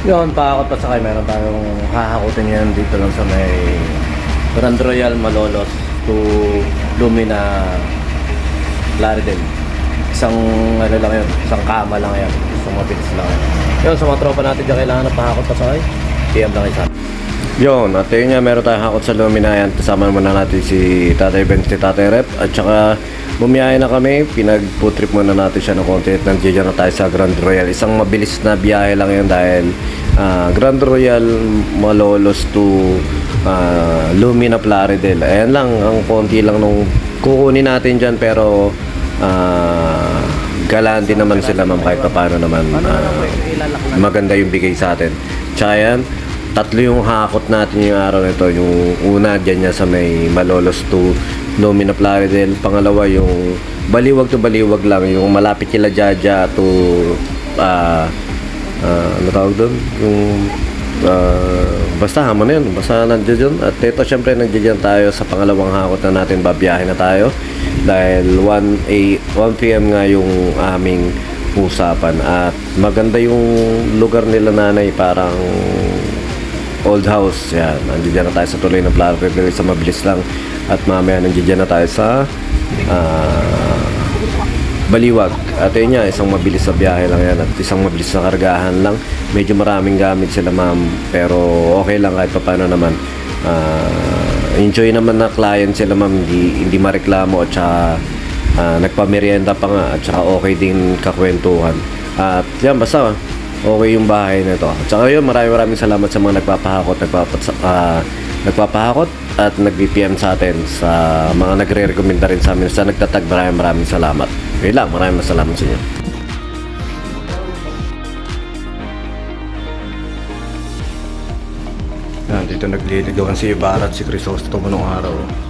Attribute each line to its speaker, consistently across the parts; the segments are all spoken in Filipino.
Speaker 1: Yun, paakot pa sakay. Meron tayong hahakutin yan dito lang sa may Grand Royal Malolos to Lumina Laridel. Isang ano lang yun, isang kama lang yan. Isang mabilis lang yan. Yun, sa mga tropa natin dyan kailangan na pahakot pa sakay. PM lang isa. Yun, at yun nga, meron tayong hakot sa Lumina yan. Kasama muna natin si Tatay Ben, si Tatay Rep. At saka, bumiyahe na kami. Pinag-food trip muna natin siya ng konti. At nandiyan na tayo sa Grand Royal. Isang mabilis na biyahe lang yan dahil ah, Grand Royal Malolos to ah, Lumina Plaridel. Ayan lang, ang konti lang nung kukunin natin dyan. Pero, ah, galante naman sila ma'am kahit pa paano naman ah, maganda yung bigay sa atin. Tsaka tatlo yung hakot natin yung araw nito. Yung una dyan niya sa may Malolos to Lumina Plaridel. Pangalawa yung baliwag to baliwag lang. Yung malapit kila Jaja to ah ah, ano tawag doon? Yung ah, basta hamon na yun. Basta nandiyan dyan. At ito syempre nandiyan dyan tayo sa pangalawang hakot na natin. Babiyahe na tayo. Dahil 1, a, 1 p.m. nga yung aming usapan. At maganda yung lugar nila nanay. Parang old house. Yan. Nandiyan na tayo sa tuloy ng Plano Pero sa mabilis lang. At mamaya nandiyan na tayo sa ah, Baliwag. At yun nga, isang mabilis na biyahe lang yan. At isang mabilis na kargahan lang. Medyo maraming gamit sila ma'am. Pero okay lang kahit pa paano naman. Ah, enjoy naman na client sila ma'am. Hindi, hindi mareklamo at saka ah, nagpamerienda pa nga. At saka okay din kakwentuhan. At yan, basta okay yung bahay na ito. At saka yun, maraming maraming salamat sa mga nagpapahakot, nagpapat, ah, nagpapahakot at nag-BPM sa atin sa mga nagre-recommenda rin sa amin sa nagtatag. Maraming maraming salamat. Yun lang maraming salamat sa inyo. Yan dito nagliligawan si Ibarra at si Crisostomo nung araw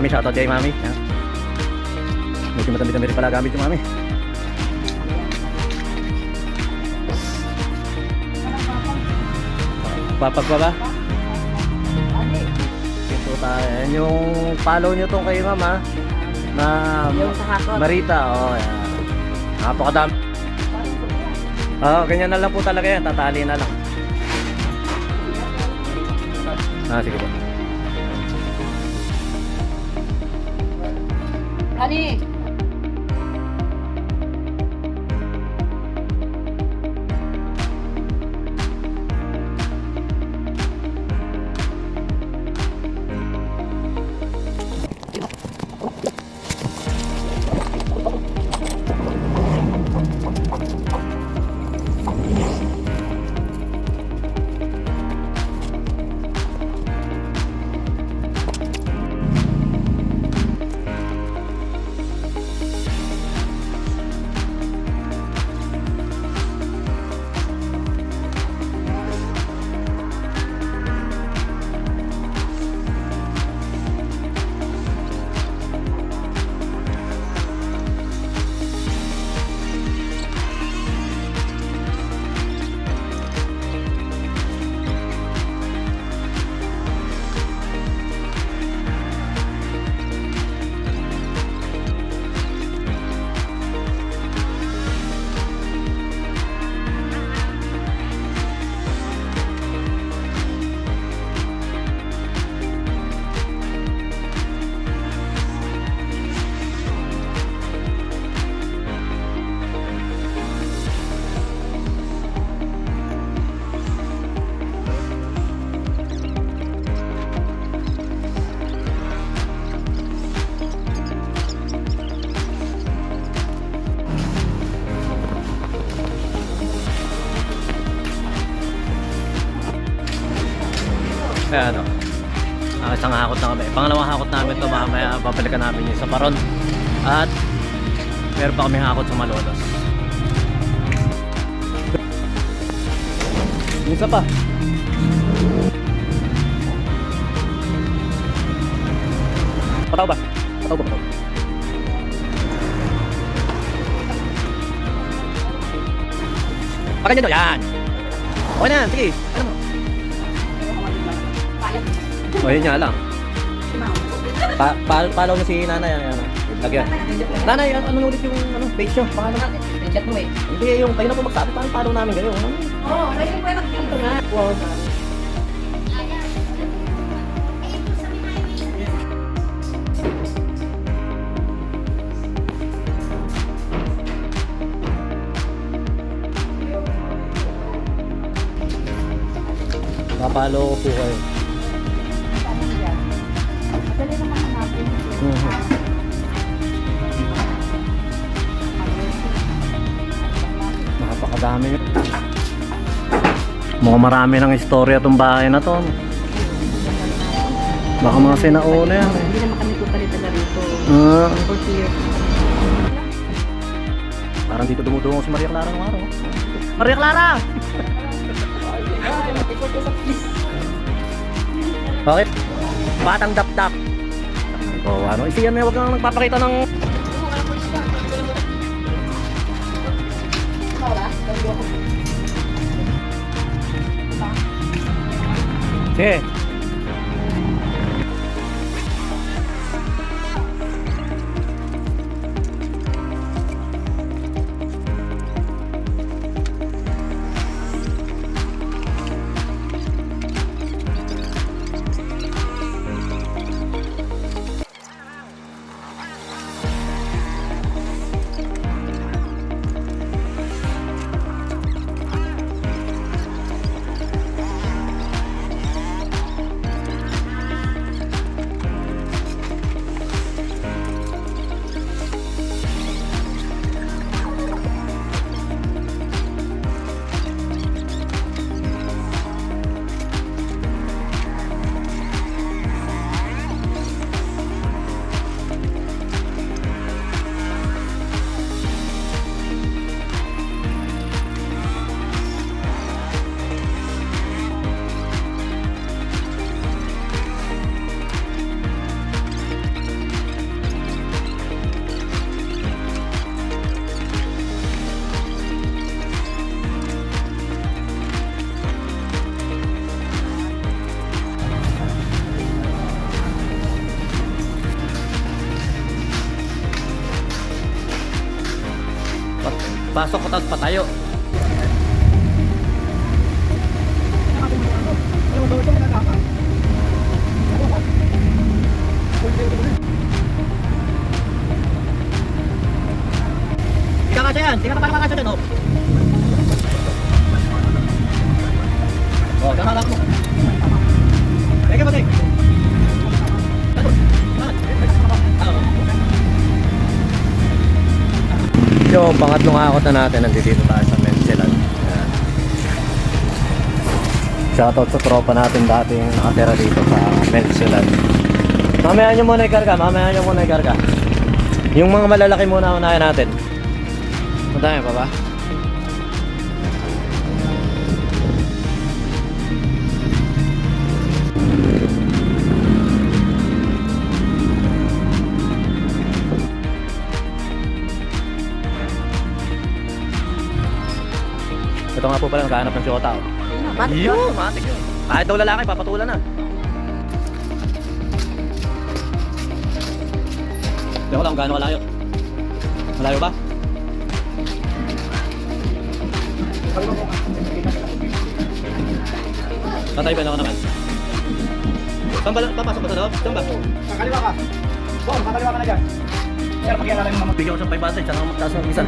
Speaker 1: mami shoutout kay mami yan. medyo matami-tami rin pala gamit yung mami papag pa ba? Ito tayo. Yan yung follow nyo tong kay mama na
Speaker 2: Yung sa.
Speaker 1: Marita. Oh, yan. Napakadami. Oo, ganyan na lang po talaga yan. Tatali na lang. Ah, sige po.
Speaker 2: 아니
Speaker 1: Kaya ano, ang isang hakot na kami. Pangalawang hakot namin ito, mamaya babalikan namin yung sa Paron. At meron pa kami hakot sa Malolos.
Speaker 3: Isa pa. Pataw ba? Pataw ba? Pataw. Pakan nyo Yan. Okay na, sige. Ano mo? O, yun nga lang. Pa pa follow mo si nanay. Ano, ano. Lagyan. Nanay, ano, ano ulit yung ano, page nyo? Pangalan.
Speaker 2: Chat mo eh.
Speaker 3: Hindi, yung kayo na po magsabi. Paano follow namin kayo? Ano?
Speaker 2: Oo, oh, pwede mo mag-dito nga. Wow.
Speaker 3: Papalo ko po kayo. Nyo. Mukhang marami ng istorya itong bahay na to. Baka mga sinauna yan. eh.
Speaker 2: Hindi naman kami tutalita na rito.
Speaker 3: Ah,
Speaker 2: 40 years.
Speaker 3: parang dito dumudungo si Maria Clara ng araw. Maria Clara! Bakit? Batang dap-dap. Ano, isiyan na huwag kang nagpapakita ng... Sige. Pasok ko tapos patayo. Hindi ka yan. Hindi ka pa paano makasya dyan, oh. Oh, kakalak mo. Teka ba, Yung pangatlong akot na natin, nandito tayo sa Mencelan. Ayan. Shoutout sa tropa natin dati yung nakatira dito sa Mencelan. Mamaya nyo muna ikarga, mamaya nyo muna ikarga. Yung mga malalaki muna unahin natin. Punta tayo pa ba? Ito nga po pala naghahanap ng siyota. Oh. Yun, matik yun. Kahit daw lalaki, papatulan na. Hindi ko lang kung gaano kalayo. Malayo ba? Tatay ba na ako naman? Saan ba, papasok ba sa loob? Saan ba?
Speaker 4: Kakaliwa ka. Bom, kakaliwa ka na dyan. Sir, pakialaman mo.
Speaker 3: Bigyan ko siyang 500, tsaka magtaas ng isa.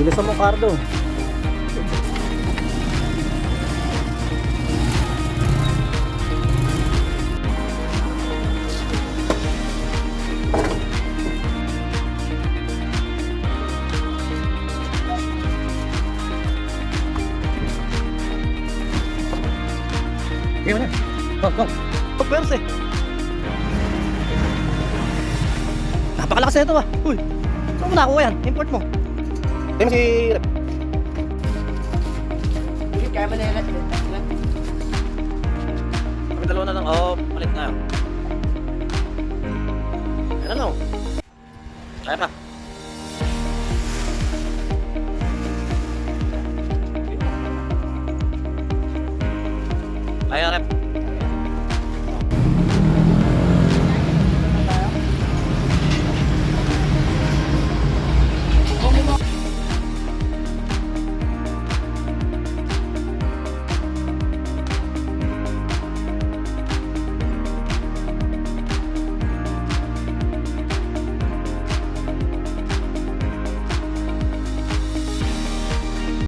Speaker 3: Bilisan mo, Cardo.
Speaker 1: Game na. Go, go.
Speaker 3: Oh, pwersa eh. Napakalakas na ito ah. Uy, saan mo nakuha yan? Import mo. Mo si...
Speaker 2: Kaya mo na yan.
Speaker 1: Kami dalawa na lang. Oo,